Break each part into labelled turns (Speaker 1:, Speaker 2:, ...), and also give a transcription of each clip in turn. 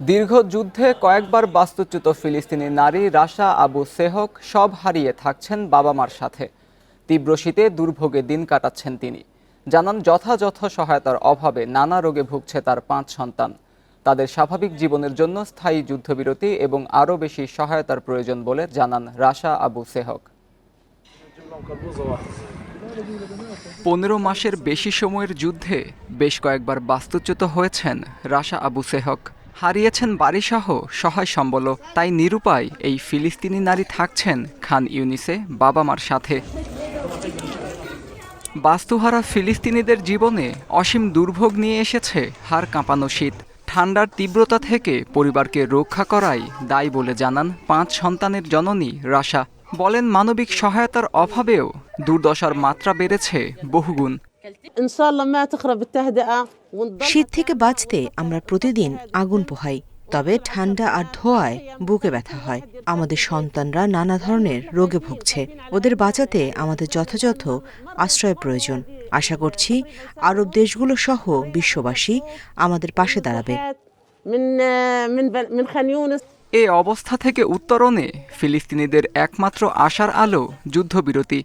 Speaker 1: দীর্ঘ যুদ্ধে কয়েকবার বাস্তুচ্যুত ফিলিস্তিনি নারী রাশা আবু সেহক সব হারিয়ে থাকছেন বাবা মার সাথে। তীব্র শীতে দুর্ভোগে দিন কাটাচ্ছেন তিনি। জানান যথাযথ সহায়তার অভাবে নানা রোগে ভুগছে তার পাঁচ সন্তান। তাদের স্বাভাবিক জীবনের জন্য স্থায়ী যুদ্ধবিরতি এবং আরও বেশি সহায়তার প্রয়োজন বলে জানান রাশা আবু সেহক। পনেরো মাসের বেশি সময়ের যুদ্ধে বেশ কয়েকবার বাস্তুচ্যুত হয়েছেন রাশা আবু সেহক। হারিয়েছেন বাড়িসহ সহায় সম্বল। তাই নিরুপায় এই ফিলিস্তিনি নারী থাকছেন খান ইউনিসে বাবা মার সাথে। বাস্তুহারা ফিলিস্তিনিদের জীবনে অসীম দুর্ভোগ নিয়ে এসেছে হাড় কাঁপানো শীত। ঠান্ডার তীব্রতা থেকে পরিবারকে রক্ষা করাই দায় বলে জানান পাঁচ সন্তানের জননী রাশা। বলেন মানবিক সহায়তার অভাবেও দুর্দশার মাত্রা বেড়েছে বহুগুণ।
Speaker 2: শীত থেকে বাঁচতে আমরা প্রতিদিন আগুন পোহাই তবে ঠান্ডা আর ধোয়ায় বুকে ব্যথা হয়। আমাদের সন্তানরা নানা ধরনের রোগে ভুগছে। ওদের বাঁচাতে আমাদের যথাযথ আশ্রয় প্রয়োজন। আশা করছি আরব দেশগুলো সহ বিশ্ববাসী আমাদের পাশে দাঁড়াবে।
Speaker 1: এ অবস্থা থেকে উত্তরণে ফিলিস্তিনিদের একমাত্র আশার আলো যুদ্ধবিরতি।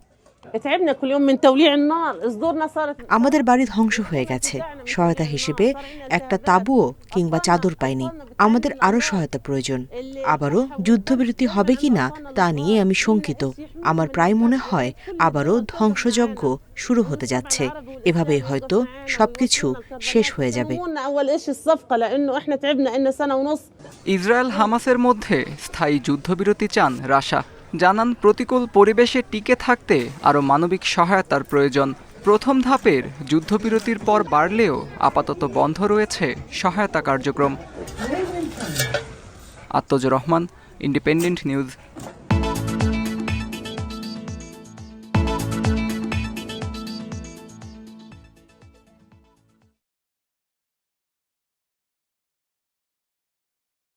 Speaker 2: আমাদের বাড়ি ধ্বংস হয়ে গেছে। সহায়তা হিসেবে একটা তাবুও কিংবা চাদর পাইনি। আমাদের আরও সহায়তা প্রয়োজন। আবারও যুদ্ধবিরতি হবে কি না তা নিয়ে আমি শঙ্কিত। আমার প্রায় মনে হয় আবারও ধ্বংসযজ্ঞ শুরু হতে যাচ্ছে। এভাবে হয়তো সবকিছু শেষ হয়ে যাবে।
Speaker 1: ইসরায়েল হামাসের মধ্যে স্থায়ী যুদ্ধবিরতি চান রাশা। জানান, প্রতিকূল পরিবেশে টিকে থাকতে আরও মানবিক সহায়তার প্রয়োজন। প্রথম ধাপের যুদ্ধবিরতির পর বাড়লেও আপাতত বন্ধ রয়েছে সহায়তা কার্যক্রম। Atmaj Rahman, independent news.